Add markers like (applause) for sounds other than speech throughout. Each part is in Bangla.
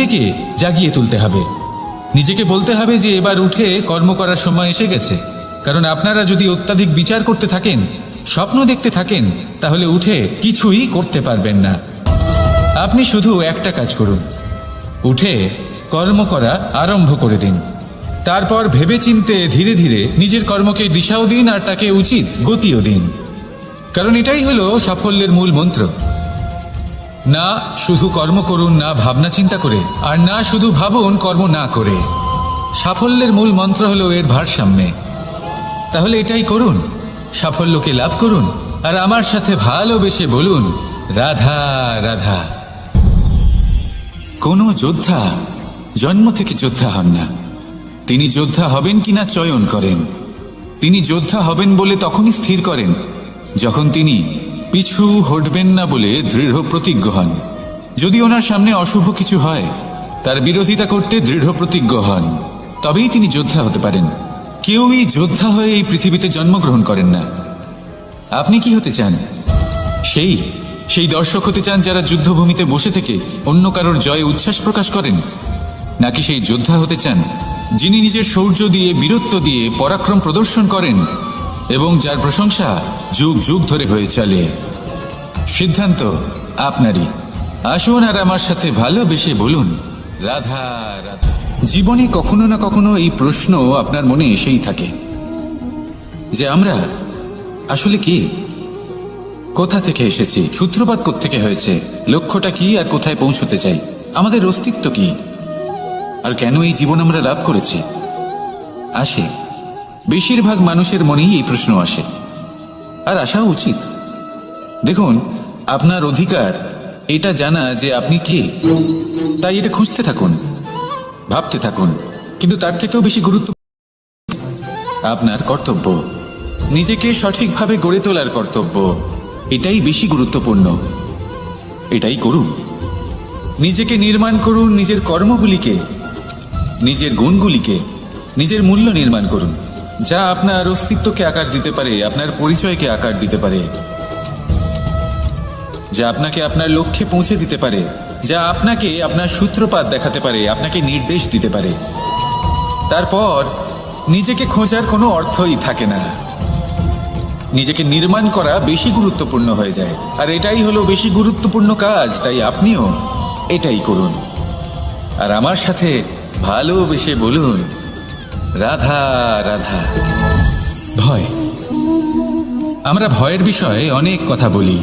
নিজেকে জাগিয়ে তুলতে হবে। নিজেকে বলতে হবে যে এবার উঠে কর্ম করার সময় এসে গেছে। কারণ আপনারা যদি অত্যাধিক বিচার করতে থাকেন, স্বপ্ন দেখতে থাকেন, তাহলে উঠে কিছুই করতে পারবেন না। আপনি শুধু একটা কাজ করুন। উঠে কর্ম করা আরম্ভ করে দিন। তারপর ভেবেচিন্তে ধীরে ধীরে নিজের কর্মকে দিশাও দিন আর তাকে উচিত গতিও দিন। কারণ এটাই হলো সাফল্যের মূল মন্ত্র। না শুধু কর্ম করুন, না ভাবনা চিন্তা করে, আর না শুধু ভাবুন, কর্ম না করে। সাফল্যের মূল মন্ত্র হলো এর ভারসাম্যে। তাহলে এটাই করুন। সাফল্যকে লাভ করুন, আর আমার সাথে ভালোবেসে বলুন, রাধা রাধা। কোনো যোদ্ধা জন্ম থেকে যোদ্ধা হন না। তিনি যোদ্ধা হবেন কিনা চয়ন করেন। তিনি যোদ্ধা হবেন বলে তখনই স্থির করেন, যখন তিনি পিছু হটবেন না বলে দৃঢ় প্রতিজ্ঞ হন। যদি ওনার সামনে অশুভ কিছু হয়, তার বিরোধিতা করতে দৃঢ় প্রতিজ্ঞ হন। তবেই তিনি যোদ্ধা হতে পারেন। কেউই যোদ্ধা হয়ে এই পৃথিবীতে জন্মগ্রহণ করেন না। আপনি কি হতে চান? সেই সেই দর্শক হতে চান যারা যুদ্ধভূমিতে বসে থেকে অন্য কারোর জয়ে উচ্ছ্বাস প্রকাশ করেন? নাকি সেই যোদ্ধা হতে চান, যিনি নিজের শৌর্য দিয়ে, বীরত্ব দিয়ে, পরাক্রম প্রদর্শন করেন এবং যার প্রশংসা যুগ যুগ ধরে হয়ে চলে? সিদ্ধান্ত আপনারই। আসুন আর আমার সাথে ভালোবেসে বলুন, রাধা রাধা। জীবনে কখনো না কখনো এই প্রশ্ন আপনার মনে এসেই থাকে। যে আমরা আসলে কি? কোথা থেকে এসেছি? সূত্রপাত থেকে হয়েছে? লক্ষ্যটা কি আর কোথায় পৌঁছতে চাই? আমাদের অস্তিত্ব কি? আর কেন এই জীবন আমরা লাভ করেছি? আসে। বেশিরভাগ মানুষের মনেই এই প্রশ্ন আসে। আর আসা উচিত। দেখুন আপনার অধিকার, এটা জানা যে আপনি কে। তাই এটা খুঁজতে থাকুন, ভাবতে থাকুন, কিন্তু তার থেকেও বেশি গুরুত্ব আপনার কর্তব্য, নিজেকে সঠিকভাবে গড়ে তোলার কর্তব্য, এটাই বেশি গুরুত্বপূর্ণ। এটাই করুন। নিজেকে নির্মাণ করুন নিজের কর্মগুলিকে, নিজের গুণগুলিকে, নিজের মূল্য নির্মাণ করুন। যা আপনার অস্তিত্বকে আকার দিতে পারে, আপনার পরিচয়কে আকার দিতে পারে। যা আপনাকে আপনার লক্ষ্যে পৌঁছে দিতে পারে, যা আপনাকে আপনার সূত্রপাত দেখাতে পারে, আপনাকে নির্দেশ দিতে পারে। তারপর, নিজেকে খোঁজার কোনো অর্থই থাকে না। নিজেকে নির্মাণ করা বেশি গুরুত্বপূর্ণ হয়ে যায়। আর এটাই হলো বেশি গুরুত্বপূর্ণ কাজ, তাই আপনিও এটাই করুন। আর আমার সাথে ভালোবেসে বলুন, রাধা রাধা। ভয়। আমরা ভয়ের বিষয়ে অনেক কথা বলি।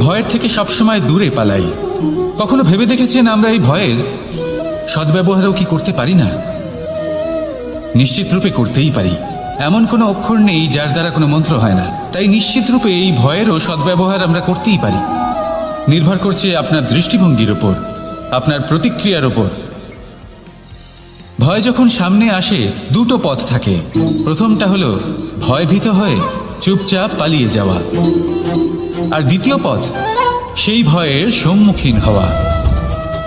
ভয়ের থেকে সবসময় দূরে পালাই। কখনো ভেবে দেখেছেন আমরা এই ভয়ের? সদ্ব্যবহারও কি করতে পারি না? নিশ্চিত রূপে করতেই পারি। এমন কোনো অক্ষর নেই যার দ্বারা কোনো মন্ত্র হয় না। তাই নিশ্চিত রূপে এই ভয়েরও সদ্ব্যবহার আমরা করতেই পারি। নির্ভর করছে আপনার দৃষ্টিভঙ্গির ওপর আপনার প্রতিক্রিয়ার ওপর ভয় যখন সামনে আসে, দুটো পথ থাকে। প্রথমটা হলো ভয়ভীত হয়ে চুপচাপ পালিয়ে যাওয়া। আর দ্বিতীয় পথ, সেই ভয়ের সম্মুখীন হওয়া।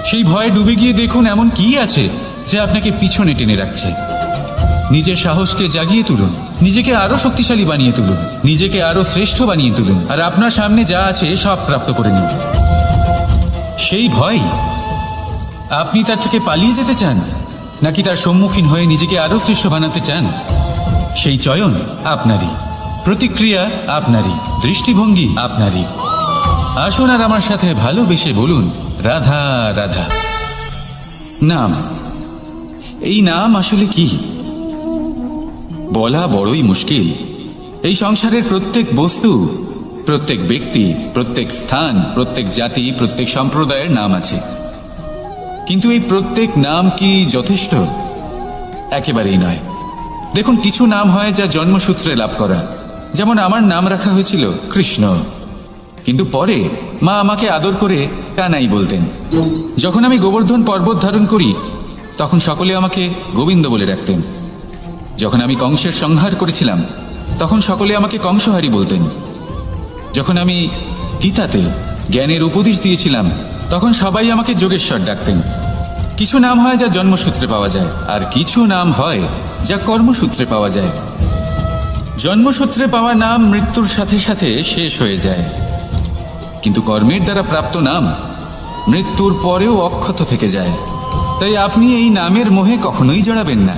সেই ভয়ে ডুবে গিয়ে দেখুন এমন কি আছে যে আপনাকে পিছনে টেনে রাখছে। নিজের সাহসকে জাগিয়ে তুলুন, নিজেকে আরও শক্তিশালী বানিয়ে তুলুন, নিজেকে আরও শ্রেষ্ঠ বানিয়ে তুলুন, আর আপনার সামনে যা আছে সব প্রাপ্ত করে নিন। সেই ভয়, আপনি তার থেকে পালিয়ে যেতে চান, নাকি তার সম্মুখীন হয়ে নিজেকে আরও শ্রেষ্ঠ বানাতে চান? সেই চয়ন আপনারই। প্রতিক্রিয়া আপনারই, দৃষ্টিভঙ্গি আপনারই। আসুন আর আমার সাথে ভালোবেসে বলুন, রাধা রাধা। নাম, এই নাম আসলে কি? বলা বড়ই মুশকিল। এই সংসারের প্রত্যেক বস্তু, প্রত্যেক ব্যক্তি, প্রত্যেক স্থান, প্রত্যেক জাতি, প্রত্যেক সম্প্রদায়ের নাম আছে। কিন্তু এই প্রত্যেক নাম কি যথেষ্ট? একেবারেই নয়। দেখুন, কিছু নাম হয় যা জন্মসূত্রে লাভ করা। যেমন আমার নাম রাখা হয়েছিল কৃষ্ণ। কিন্তু পরে মা আমাকে আদর করে কানাই বলতেন। যখন আমি গোবর্ধন পর্বত ধারণ করি, তখন সকলে আমাকে গোবিন্দ বলে ডাকতেন। যখন আমি কংসের সংহার করেছিলাম, তখন সকলে আমাকে কংসহারি বলতেন। যখন আমি গীতাতে জ্ঞানের উপদেশ দিয়েছিলাম, তখন সবাই আমাকে যোগেশ্বর ডাকতেন। কিছু নাম হয় যা জন্মসূত্রে পাওয়া যায়, আর কিছু নাম হয় যা কর্মসূত্রে পাওয়া যায়। জন্মসূত্রে পাওয়া নাম মৃত্যুর সাথে সাথে শেষ হয়ে যায়। কিন্তু কর্মের দ্বারা প্রাপ্ত নাম মৃত্যুর পরেও অক্ষত থেকে যায়। তাই আপনি এই নামের মোহে কখনোই জড়াবেন না।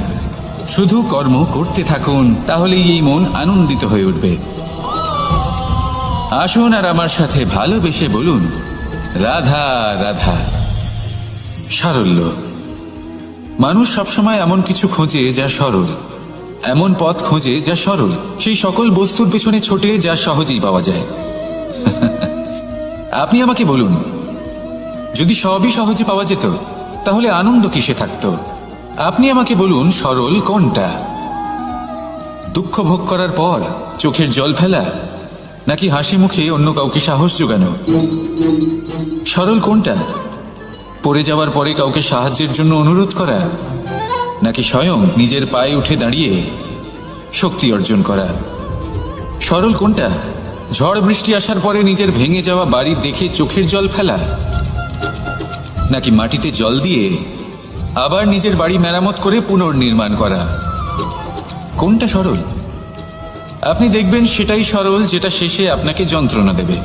শুধু কর্ম করতে থাকুন, তাহলেই এই মন আনন্দিত হয়ে উঠবে। আসুন আর আমার সাথে ভালোবেসে বলুন, রাধা রাধা। সারল্য। মানুষ সবসময় এমন কিছু খোঁজে যা সরল। এমন পথ খোঁজে যা সরল, সেই সকল বস্তুর পেছনে ছোটে যা সহজেই পাওয়া যায়। (laughs) আপনি আমাকে বলুন, যদি সবই সহজে পাওয়া যেত, তাহলে আনন্দ কিসে থাকত? আপনি আমাকে বলুন, সরল কোনটা? দুঃখ ভোগ করার পর চোখের জল ফেলা, নাকি হাসি মুখে অন্য কাউকে সাহস যোগানো? সরল কোনটা? পড়ে যাওয়ার পরে কাউকে সাহায্যের জন্য অনুরোধ করা নাকি স্বয়ং নিজের পায়ে উঠে দাঁড়িয়ে শক্তি অর্জন করা? সরল কোনটা? ঝড় বৃষ্টি আসার পরে নিজের ভেঙে যাওয়া বাড়ি দেখে চোখের জল ফেলা? নাকি মাটিতে জল দিয়ে আবার নিজের বাড়ি মেরামত করে পুনর্নির্মাণ করা? কোনটা সরল? আপনি দেখবেন সেটাই সরল যেটা শেষে আপনাকে যন্ত্রণা দেবে।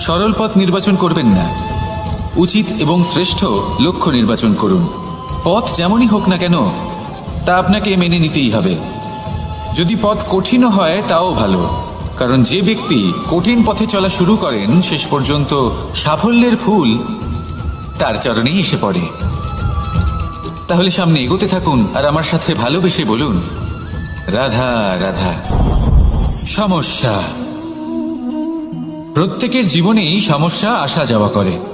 সরল পথ নির্বাচন করবেন না। উচিত এবং শ্রেষ্ঠ লক্ষ্য নির্বাচন করুন। পথ যেমনই হোক না কেন, তা আপনাকে মেনে নিতেই হবে। যদি পথ কঠিনও হয়, তাও ভালো। কারণ যে ব্যক্তি কঠিন পথে চলা শুরু করেন, শেষ পর্যন্ত সাফল্যের ফুল তার চরণেই এসে পড়ে। তাহলে সামনে এগোতে থাকুন আর আমার সাথে ভালোবেসে বলুন, রাধা রাধা। সমস্যা। প্রত্যেকের জীবনেই সমস্যা আসা যাওয়া করে।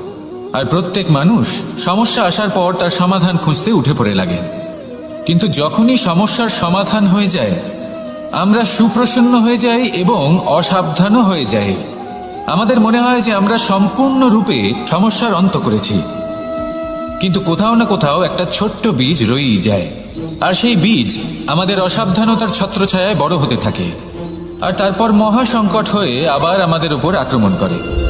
আর প্রত্যেক মানুষ সমস্যা আসার পর তার সমাধান খুঁজতে উঠে পড়ে লাগে। কিন্তু যখনই সমস্যার সমাধান হয়ে যায়, আমরা সুপ্রসন্ন হয়ে যাই এবং অসাবধানও হয়ে যাই। আমাদের মনে হয় যে আমরা সম্পূর্ণরূপে সমস্যার অন্ত করেছি। কিন্তু কোথাও না কোথাও একটা ছোট্ট বীজ রয়েই যায়। আর সেই বীজ আমাদের অসাবধানতার ছত্রছায়ায় বড় হতে থাকে। আর তারপর মহা সংকট হয়ে আবার আমাদের উপর আক্রমণ করে।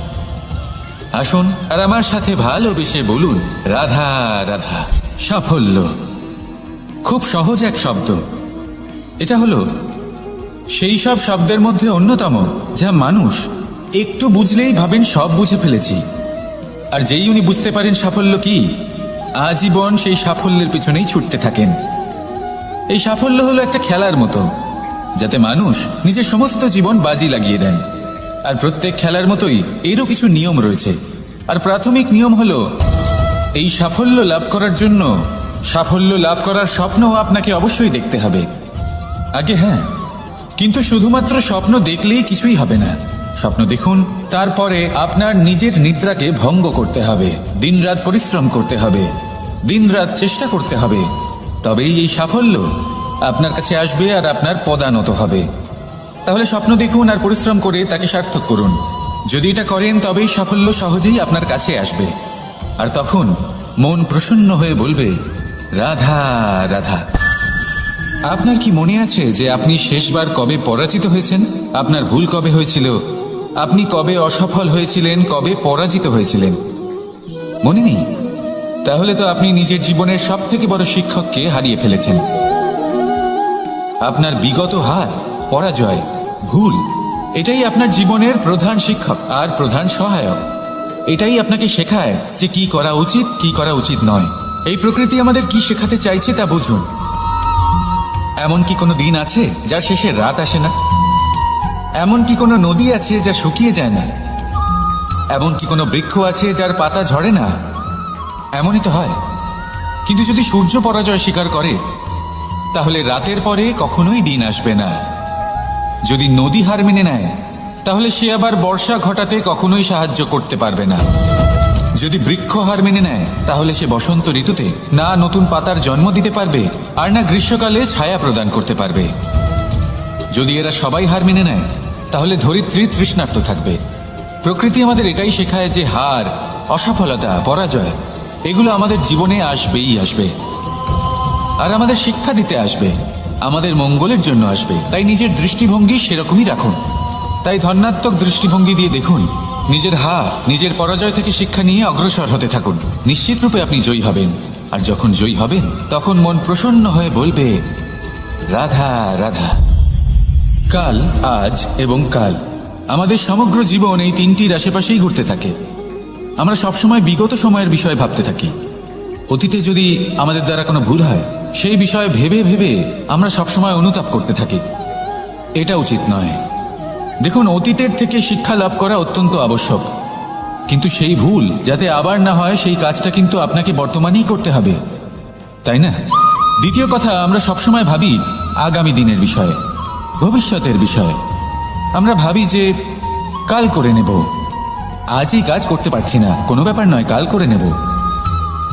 আসুন আর আমার সাথে ভালোবেসে বলুন, রাধা রাধা, সাফল্য। খুব সহজ এক শব্দ। এটা হলো, সেই সব শব্দের মধ্যে অন্যতম, যা মানুষ একটু বুঝলেই ভাবেন সব বুঝে ফেলেছি। আর যেই উনি বুঝতে পারেন সাফল্য কি, আজীবন সেই সাফল্যের পিছনেই ছুটতে থাকেন। এই সাফল্য হলো একটা খেলার মতো, যাতে মানুষ নিজের সমস্ত জীবন বাজি লাগিয়ে দেন। আর প্রত্যেক খেলার মতোই এরও কিছু নিয়ম রয়েছে। আর প্রাথমিক নিয়ম হলো, এই সাফল্য লাভ করার জন্য, সাফল্য লাভ করার স্বপ্নও আপনাকে অবশ্যই দেখতে হবে। আগে হ্যাঁ কিন্তু শুধুমাত্র স্বপ্ন দেখলেই কিছুই হবে না। স্বপ্ন দেখুন, তারপরে আপনার নিজের নিদ্রাকে ভঙ্গ করতে হবে, দিনরাত পরিশ্রম করতে হবে, দিনরাত চেষ্টা করতে হবে। তবেই এই সাফল্য আপনার কাছে আসবে আর আপনার পদানত হবে। তাহলে স্বপ্ন দেখুন আর পরিশ্রম করে তাকে সার্থক করুন। যদি এটা করেন, তবেই সাফল্য সহজেই আপনার কাছে আসবে। আর তখন মন প্রসন্ন হয়ে বলবে, রাধা রাধা। আপনার কি মনে আছে যে আপনি শেষবার কবে পরাজিত হয়েছেন? আপনার ভুল কবে হয়েছিল? আপনি কবে অসফল হয়েছিলেন? কবে পরাজিত হয়েছিলেন? মনে নেই? তাহলে তো আপনি নিজের জীবনের সব থেকে বড় শিক্ষককে হারিয়ে ফেলেছেন। আপনার বিগত হার, পরাজয় ভুল। এটাই আপনার জীবনের প্রধান শিক্ষক আর প্রধান সহায়ক। এটাই আপনাকে শেখায় যে কি করা উচিত, কি করা উচিত নয়। এই প্রকৃতি আমাদের কি শেখাতে চাইছে তা বুঝুন। এমন কি কোনো দিন আছে যার শেষে রাত আসে না? এমন কি কোনো নদী আছে যা শুকিয়ে যায় না? এমন কি কোনো বৃক্ষ আছে যার পাতা ঝরে না? এমনই তো হয়। কিন্তু যদি সূর্য পরাজয় স্বীকার করে, তাহলে রাতের পরে কখনোই দিন আসবে না। যদি নদী হার মেনে নেয়, তাহলে সে আবার বর্ষা ঘটাতে কখনোই সাহায্য করতে পারবে না। যদি বৃক্ষ হার মেনে নেয়, তাহলে সে বসন্ত ঋতুতে না নতুন পাতার জন্ম দিতে পারবে, আর না গ্রীষ্মকালে ছায়া প্রদান করতে পারবে। যদি এরা সবাই হার মেনে নেয়, তাহলে ধরিত্রী তৃষ্ণার্ত থাকবে। প্রকৃতি আমাদের এটাই শেখায় যে হার, অসফলতা, পরাজয়, এগুলো আমাদের জীবনে আসবেই আসবে। আর আমাদের শিক্ষা দিতে আসবে। আমাদের মঙ্গলের জন্য আসবে। তাই নিজের দৃষ্টিভঙ্গি সেরকমই রাখুন। তাই ধন্যাত্মক দৃষ্টিভঙ্গি দিয়ে দেখুন, নিজের হার, নিজের পরাজয় থেকে শিক্ষা নিয়ে অগ্রসর হতে থাকুন। নিশ্চিত রূপে আপনি জয়ী হবেন। আর যখন জয়ী হবেন, তখন মন প্রসন্ন হয়ে বলবে, রাধা রাধা। কাল, আজ এবং কাল। আমাদের সমগ্র জীবন এই তিনটির আশেপাশেই ঘুরতে থাকে। আমরা সবসময় বিগত সময়ের বিষয়ে ভাবতে থাকি। অতীতে যদি আমাদের দ্বারা কোনো ভুল হয়, সেই বিষয়ে ভেবে ভেবে আমরা সবসময় অনুতাপ করতে থাকি। এটা উচিত নয়। দেখুন, অতীতের থেকে শিক্ষা লাভ করা অত্যন্ত আবশ্যক। কিন্তু সেই ভুল, যাতে আবার না হয়, সেই কাজটা কিন্তু আপনাকে বর্তমানেই করতে হবে। তাই না? দ্বিতীয় কথা, আমরা সবসময় ভাবি আগামী দিনের বিষয়ে, ভবিষ্যতের বিষয়ে। আমরা ভাবি যে কাল করে নেব। আজই কাজ করতে পারছি না। কোনো ব্যাপার নয়, কাল করে নেব।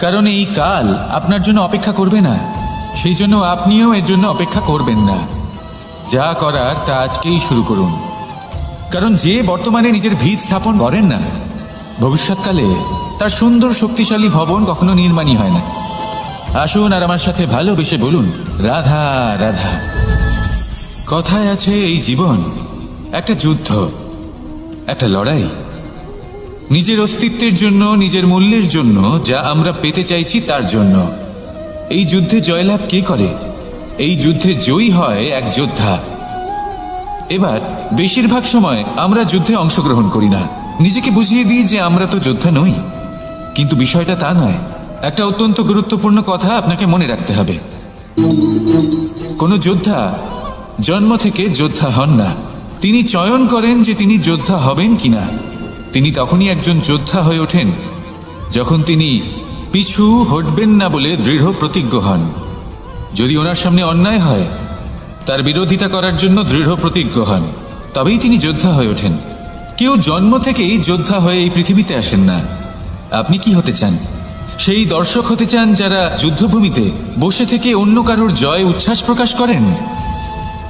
কারণ এই কাল আপনার জন্য অপেক্ষা করবে না। সেই জন্য আপনিও এর জন্য অপেক্ষা করবেন না। যা করার তা আজকেই শুরু করুন। কারণ যে বর্তমানে নিজের ভিত স্থাপন করেন না, ভবিষ্যৎকালে তার সুন্দর শক্তিশালী ভবন কখনো নির্মাণই হয় না। আসুন আর আমার সাথে ভালোবেসে বলুন, রাধা রাধা। কথায় আছে এই জীবন, একটা যুদ্ধ, একটা লড়াই। নিজের অস্তিত্বের জন্য, নিজের মূল্যের জন্য যা আমরা পেতে চাইছি তার জন্য। এই যুদ্ধে জয়লাভ কে করে? এই যুদ্ধে জয়ী হয় এক যোদ্ধা। এবার, বেশিরভাগ সময় আমরা যুদ্ধে অংশগ্রহণ করি না। নিজেকে বুঝিয়ে দিই যে আমরা তো যোদ্ধা নই। কিন্তু বিষয়টা তা নয়। একটা অত্যন্ত গুরুত্বপূর্ণ কথা আপনাকে মনে রাখতে হবে। কোনো যোদ্ধা জন্ম থেকে যোদ্ধা হন না। তিনি চয়ন করেন যে তিনি যোদ্ধা হবেন কিনা। তিনি তখনই একজন যোদ্ধা হয়ে ওঠেন, যখন তিনি পিছু হটবেন না বলে দৃঢ় প্রতিজ্ঞ হন। যদি ওনার সামনে অন্যায় হয়, তার বিরোধিতা করার জন্য দৃঢ় প্রতিজ্ঞ হন। তবেই তিনি যোদ্ধা হয়ে ওঠেন। কেউ জন্ম থেকেই যোদ্ধা হয়ে এই পৃথিবীতে আসেন না। আপনি কি হতে চান? সেই দর্শক হতে চান যারা যুদ্ধভূমিতে বসে থেকে অন্য কারোর জয় উচ্ছ্বাস প্রকাশ করেন?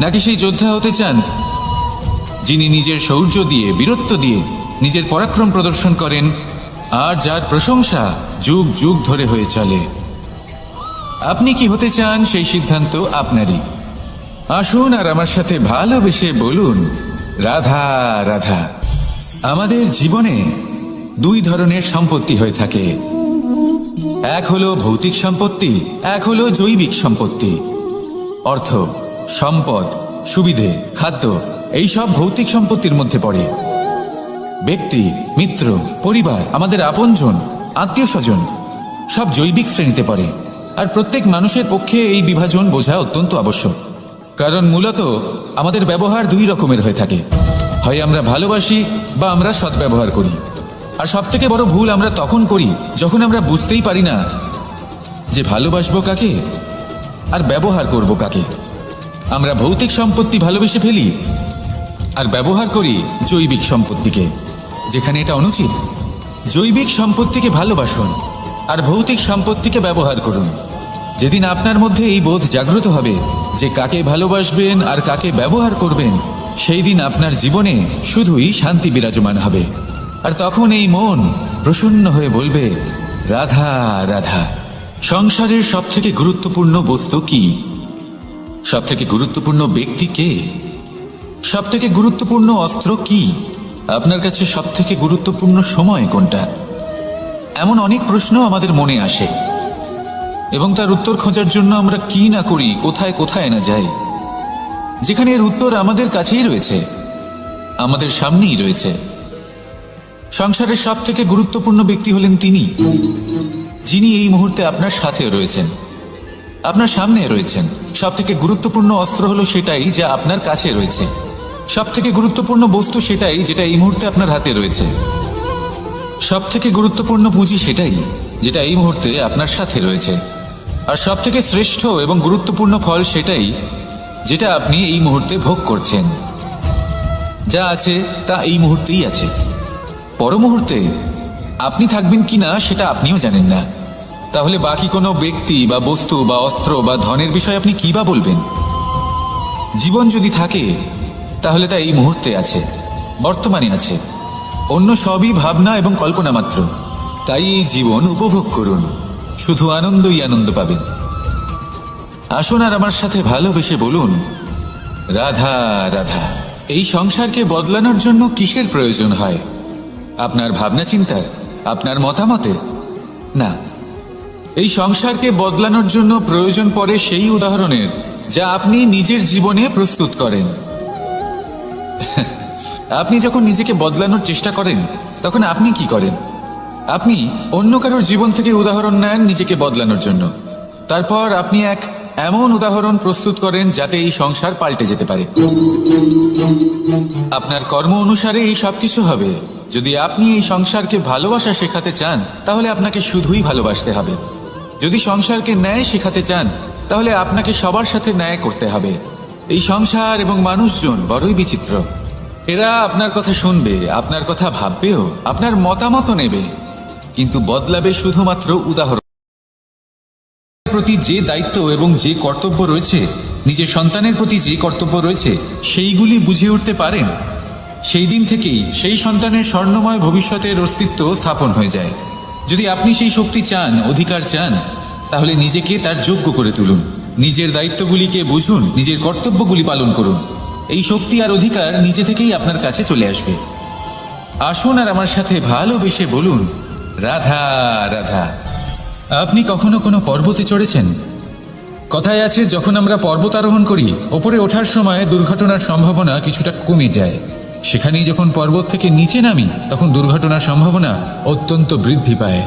নাকি সেই যোদ্ধা হতে চান, যিনি নিজের শৌর্য দিয়ে, বীরত্ব দিয়ে নিজের পরাক্রম প্রদর্শন করেন আর যার প্রশংসা যুগ যুগ ধরে হয়ে চলে। আপনি কি হতে চান সেই সিদ্ধান্ত আপনারই। আসুন আর আমার সাথে ভালোবেসে বলুন, রাধা রাধা, আমাদের জীবনে দুই ধরনের সম্পত্তি হয়ে থাকে। এক হলো ভৌতিক সম্পত্তি, এক হলো জৈবিক সম্পত্তি। অর্থ, সম্পদ, সুবিধে, খাদ্য, এইসব ভৌতিক সম্পত্তির মধ্যে পড়ে। ব্যক্তি, মিত্র, পরিবার, আমাদের আপনজন আত্মীয় স্বজন সব জৈবিক শ্রেণীতে পড়ে। আর প্রত্যেক মানুষের পক্ষে এই বিভাজন বোঝা অত্যন্ত আবশ্যক। কারণ মূলত আমাদের ব্যবহার দুই রকমের হয়ে থাকে। হয় আমরা ভালোবাসি বা আমরা সদ্ব্যবহার করি। আর সব থেকে বড় ভুল আমরা তখন করি যখন আমরা বুঝতেই পারি না যে ভালোবাসবো কাকে আর ব্যবহার করব কাকে। আমরা ভৌতিক সম্পত্তি ভালোবেসে ফেলি আর ব্যবহার করি জৈবিক সম্পত্তিকে। যেখানে এটা অনুচিত। জৈবিক সম্পত্তিকে ভালোবাসুন আর ভৌতিক সম্পত্তিকে ব্যবহার করুন। যেদিন আপনার মধ্যে এই বোধ জাগ্রত হবে যে কাকে ভালোবাসবেন আর কাকে ব্যবহার করবেন, সেই দিন আপনার জীবনে শুধুই শান্তি বিরাজমান হবে। আর তখন এই মন প্রসন্ন হয়ে বলবে, রাধা রাধা, সংসারের সব থেকে গুরুত্বপূর্ণ বস্তু কি? সব থেকে গুরুত্বপূর্ণ ব্যক্তি কে? সব থেকে গুরুত্বপূর্ণ অস্ত্র কি? আপনার কাছে সব থেকে গুরুত্বপূর্ণ সময় কোনটা? এমন অনেক প্রশ্ন আমাদের মনে আসে। এবং তার উত্তর খোঁজার জন্য আমরা কি না করি, কোথায় কোথায় না যাই। যেখানে এর উত্তর আমাদের কাছেই রয়েছে, আমাদের সামনেই রয়েছে। সংসারের সব থেকে গুরুত্বপূর্ণ ব্যক্তি হলেন তিনি, যিনি এই মুহূর্তে আপনার সাথে রয়েছেন, আপনার সামনে রয়েছেন। সব থেকে গুরুত্বপূর্ণ অস্ত্র হলো সেটাই যা আপনার কাছে রয়েছে। সব থেকে গুরুত্বপূর্ণ বস্তু সেটাই যেটা এই মুহূর্তে আপনার হাতে রয়েছে। সব থেকে গুরুত্বপূর্ণ পুঁজি সেটাই যেটা এই মুহূর্তে আপনার সাথে রয়েছে। আর সব থেকে শ্রেষ্ঠ এবং গুরুত্বপূর্ণ ফল সেটাই যেটা আপনি এই মুহূর্তে ভোগ করছেন। যা আছে তা এই মুহূর্তেই আছে। পর মুহূর্তে আপনি থাকবেন কিনা সেটা আপনিও জানেন না। তাহলে বাকি কোনো ব্যক্তি বা বস্তু বা অস্ত্র বা ধনের বিষয়ে আপনি কি বা বলবেন? জীবন যদি থাকে তাহলে তা এই মুহূর্তে আছে, বর্তমানে আছে। অন্য সবই ভাবনা এবং কল্পনা মাত্র। তাই এই জীবন উপভোগ করুন। শুধু আনন্দই আনন্দ পাবেন। আসুন আর আমার সাথে ভালোবেসে বলুন, রাধা রাধা, এই সংসারকে বদলানোর জন্য কিসের প্রয়োজন হয়? আপনার ভাবনা চিন্তার আপনার মতামতে? না, এই সংসারকে বদলানোর জন্য প্রয়োজন পড়ে সেই উদাহরণের, যা আপনি নিজের জীবনে প্রস্তুত করেন। আপনি যখন নিজেকে বদলানোর চেষ্টা করেন, তখন আপনি কি করেন? আপনি অন্য কারোর জীবন থেকে উদাহরণ নেন নিজেকে বদলানোর জন্য। তারপর আপনি এক এমন উদাহরণ প্রস্তুত করেন যাতে এই সংসার পাল্টে যেতে পারে। আপনার কর্ম অনুসারে এই সবকিছু হবে। যদি আপনি এই সংসারকে ভালোবাসা শেখাতে চান, তাহলে আপনাকে শুধুই ভালোবাসতে হবে। যদি সংসারকে ন্যায় শেখাতে চান, তাহলে আপনাকে সবার সাথে ন্যায় করতে হবে। এই সংসার এবং মানুষজন বড়ই বিচিত্র। এরা আপনার কথা শুনবে, আপনার কথা ভাববেও, আপনার মতামত নেবে। কিন্তু বদলাবে শুধুমাত্র উদাহরণ। প্রতি যে দায়িত্ব এবং যে কর্তব্য রয়েছে, নিজের সন্তানের প্রতি যে কর্তব্য রয়েছে, সেইগুলি বুঝে উঠতে পারেন। সেই দিন থেকেই সেই সন্তানের স্বর্ণময় ভবিষ্যতের অস্তিত্ব স্থাপন হয়ে যায়। যদি আপনি সেই শক্তি চান, অধিকার চান, তাহলে নিজেকে তার যোগ্য করে তুলুন। নিজের দায়িত্বগুলিকে বুঝুন, নিজের কর্তব্যগুলি পালন করুন। এই শক্তি আর অধিকার নিজে থেকেই আপনার কাছে চলে আসবে। আসুন আর আমার সাথে ভালোবেসে বলুন, রাধা রাধা, আপনি কখনো কোনো পর্বতে চড়েছেন? কথায় আছে, যখন আমরা পর্বত আরোহণ করি, ওপরে ওঠার সময় দুর্ঘটনার সম্ভাবনা কিছুটা কমে যায়। সেখানেই যখন পর্বত থেকে নিচে নামি, তখন দুর্ঘটনার সম্ভাবনা অত্যন্ত বৃদ্ধি পায়।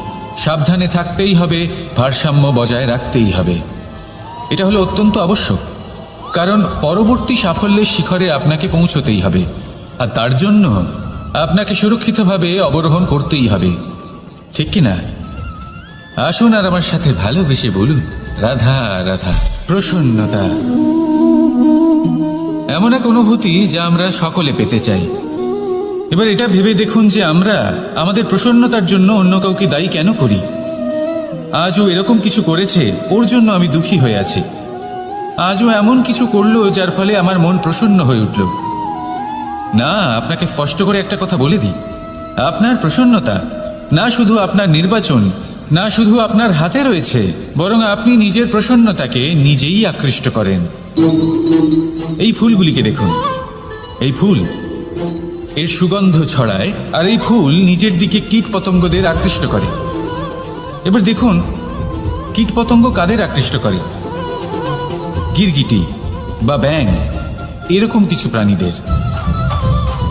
সাবধানে থাকতেই হবে, ভারসাম্য বজায় রাখতেই হবে। এটা হলো অত্যন্ত আবশ্যক, কারণ পরবর্তী সাফল্যের শিখরে আপনাকে পৌঁছতেই হবে, আর তার জন্য আপনাকে সুরক্ষিতভাবে অবরোহণ করতেই হবে। ঠিক কি না? আসুন আর আমার সাথে ভালোবেসে বলুন, রাধা রাধা, প্রসন্নতা। এমন এক অনুভূতি যা আমরা সকলে পেতে চাই। এবার এটা ভেবে দেখুন যে আমরা আমাদের প্রসন্নতার জন্য অন্য কাউকে দায়ী কেন করি? আজও এরকম কিছু করেছে, ওর জন্য আমি দুঃখী হয়ে আছি। আজও এমন কিছু করল যার ফলে আমার মন প্রসন্ন হয়ে উঠল। না, আপনাকে স্পষ্ট করে একটা কথা বলে দিই। আপনার প্রসন্নতা, না শুধু আপনার নির্বাচন, না শুধু আপনার হাতে রয়েছে, বরং আপনি নিজের প্রসন্নতাকে নিজেই আকৃষ্ট করেন। এই ফুলগুলিকে দেখুন। এই ফুল এর সুগন্ধ ছড়ায় আর এই ফুল নিজের দিকে কীট পতঙ্গদের আকৃষ্ট করে। এবার দেখুন, কীট পতঙ্গ কাদের আকৃষ্ট করে? গিরগিটি বা ব্যাং এরকম কিছু প্রাণীদের।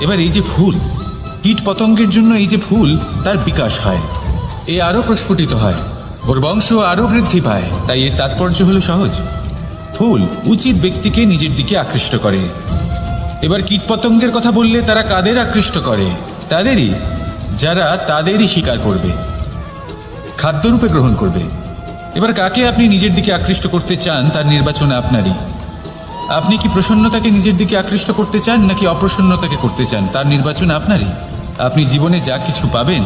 এবার এই যে ফুল, কীট পতঙ্গের জন্য এই যে ফুল, তার বিকাশ হয়। এ আরও প্রস্ফুটিত হয়। ওর বংশ আরও বৃদ্ধি পায়। তাই এর তাৎপর্য হলো সহজ। ফুল উচিত ব্যক্তিকে নিজের দিকে আকৃষ্ট করে। এবার কীটপতঙ্গের কথা বললে তারা কাদের আকৃষ্ট করে? তাদেরই, যারা তাদেরই শিকার করবে। খাদ্যরূপে গ্রহণ করবে। এবার কাকে আপনি নিজের দিকে আকৃষ্ট করতে চান, তার নির্বাচন আপনারই। আপনি কি প্রসন্নতাকে নিজের দিকে আকৃষ্ট করতে চান, নাকি অপ্রসন্নতাকে করতে চান, তার নির্বাচন আপনারই। আপনি জীবনে যা কিছু পাবেন,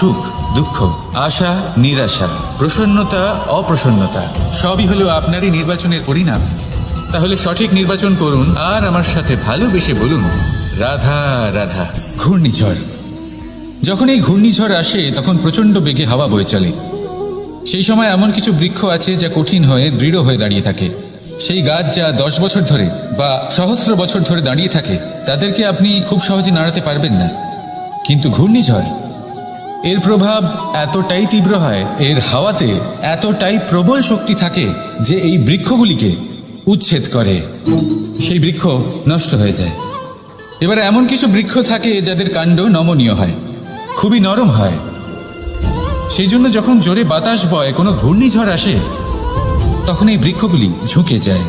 সুখ, দুঃখ, আশা, নিরাশা, প্রসন্নতা, অপ্রসন্নতা, সবই হলো আপনারই নির্বাচনের পরিণাম। তাহলে সঠিক নির্বাচন করুন আর আমার সাথে ভালোবেসে বলুন, রাধা রাধা। ঘূর্ণিঝড়। যখন এই ঘূর্ণিঝড় আসে, তখন প্রচণ্ড বেগে হাওয়া বয়ে চলে। সেই সময় এমন কিছু বৃক্ষ আছে যা কঠিন হয়ে, দৃঢ় হয়ে দাঁড়িয়ে থাকে। সেই গাছ যা দশ বছর ধরে বা সহস্র বছর ধরে দাঁড়িয়ে থাকে, তাদেরকে আপনি খুব সহজে নাড়াতে পারবেন না। কিন্তু ঘূর্ণিঝড়, এর প্রভাব এতটাই তীব্র হয়, এর হাওয়াতে এতটাই প্রবল শক্তি থাকে যে এই বৃক্ষগুলিকে উচ্ছেদ করে, সেই বৃক্ষ নষ্ট হয়ে যায়। এবার এমন কিছু বৃক্ষ থাকে যাদের কাণ্ড নমনীয় হয়, খুবই নরম হয়। সেই জন্য যখন জোরে বাতাস বয়, কোনো ঘূর্ণিঝড় আসে, তখন এই বৃক্ষগুলি ঝুঁকে যায়।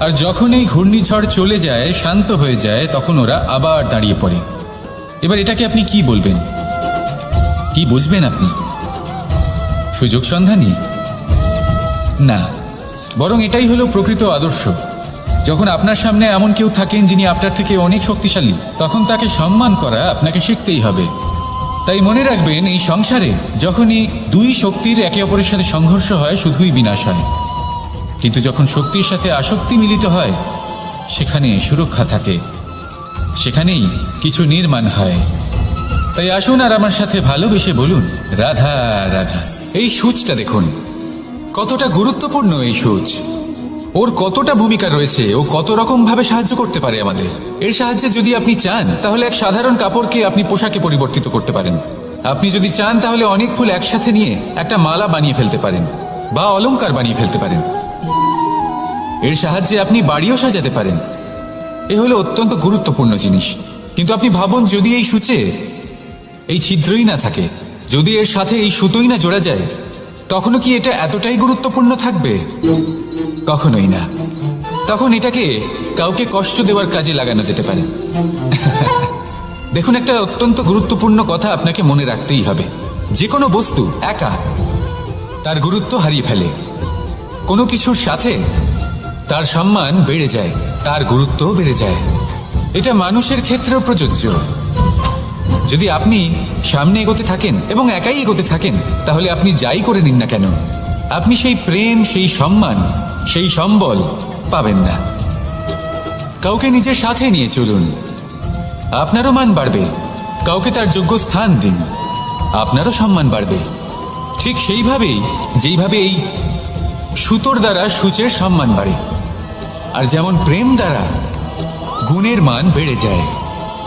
আর যখন এই ঘূর্ণিঝড় চলে যায়, শান্ত হয়ে যায়, তখন ওরা আবার দাঁড়িয়ে পড়ে। এবার এটাকে আপনি কি বলবেন? কি বুঝবেন আপনি? সুযোগ সন্ধানী? না। বরং এটাই হলো প্রকৃত আদর্শ। যখন আপনার সামনে এমন কেউ থাকেন যিনি আপনার থেকে অনেক শক্তিশালী, তখন তাকে সম্মান করা আপনাকে শিখতেই হবে। তাই মনে রাখবেন, এই সংসারে যখনই দুই শক্তির একে অপরের সাথে সংঘর্ষ হয়, শুধুই বিনাশ হয়। কিন্তু যখন শক্তির সাথে আসক্তি মিলিত হয়, সেখানে সুরক্ষা থাকে। সেখানেই কিছু নির্মাণ হয়। তাই আসুন আর আমার সাথে ভালোবেসে বলুন, রাধা রাধা। এই সূচটা দেখুন। কতটা গুরুত্বপূর্ণ এই সূচ? ওর কতটা ভূমিকা রয়েছে, ও কত রকম ভাবে সাহায্য করতে পারে আমাদের? এর সাহায্যে যদি আপনি চান, তাহলে এক সাধারণ কাপড়কে আপনি পোশাকে পরিবর্তিত করতে পারেন। আপনি যদি চান, তাহলে অনেক ফুল একসাথে নিয়ে একটা মালা বানিয়ে ফেলতে পারেন, বা অলংকার বানিয়ে ফেলতে পারেন। এর সাহায্যে আপনি বাড়িও সাজাতে পারেন। এ হলো অত্যন্ত গুরুত্বপূর্ণ জিনিস। কিন্তু আপনি ভাবুন, যদি এই সূচে এই ছিদ্রই না থাকে, যদি এর সাথে এই সুতোই না জোড়া যায় তখনও কি এটা এতটাই গুরুত্বপূর্ণ থাকবে? কখনোই না। তখন এটাকে কাউকে কষ্ট দেওয়ার কাজে লাগানো যেতে পারে। দেখুন, একটা অত্যন্ত গুরুত্বপূর্ণ কথা আপনাকে মনে রাখতেই হবে। যে কোনো বস্তু একা, তার গুরুত্ব হারিয়ে ফেলে। কোনো কিছুর সাথে তার সম্মান বেড়ে যায়, তার গুরুত্বও বেড়ে যায়। এটা মানুষের ক্ষেত্রেও প্রযোজ্য। যদি আপনি সামনে এগোতে থাকেন এবং একাই এগোতে থাকেন, তাহলে আপনি যাই করে নিন না কেন? আপনি সেই প্রেম, সেই সম্মান, সেই সম্বল পাবেন না। কাউকে নিজের সাথে নিয়ে চলুন। আপনারও মান বাড়বে। কাউকে তার যোগ্য স্থান দিন। আপনারও সম্মান বাড়বে। ঠিক সেইভাবেই, যেইভাবে এই সুতোর দ্বারা সূচের সম্মান বাড়ে। আর যেমন প্রেম দ্বারা, গুণের মান বেড়ে যায়।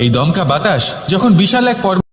এই দমকা বাতাস যখন বিশাল এক পর্ব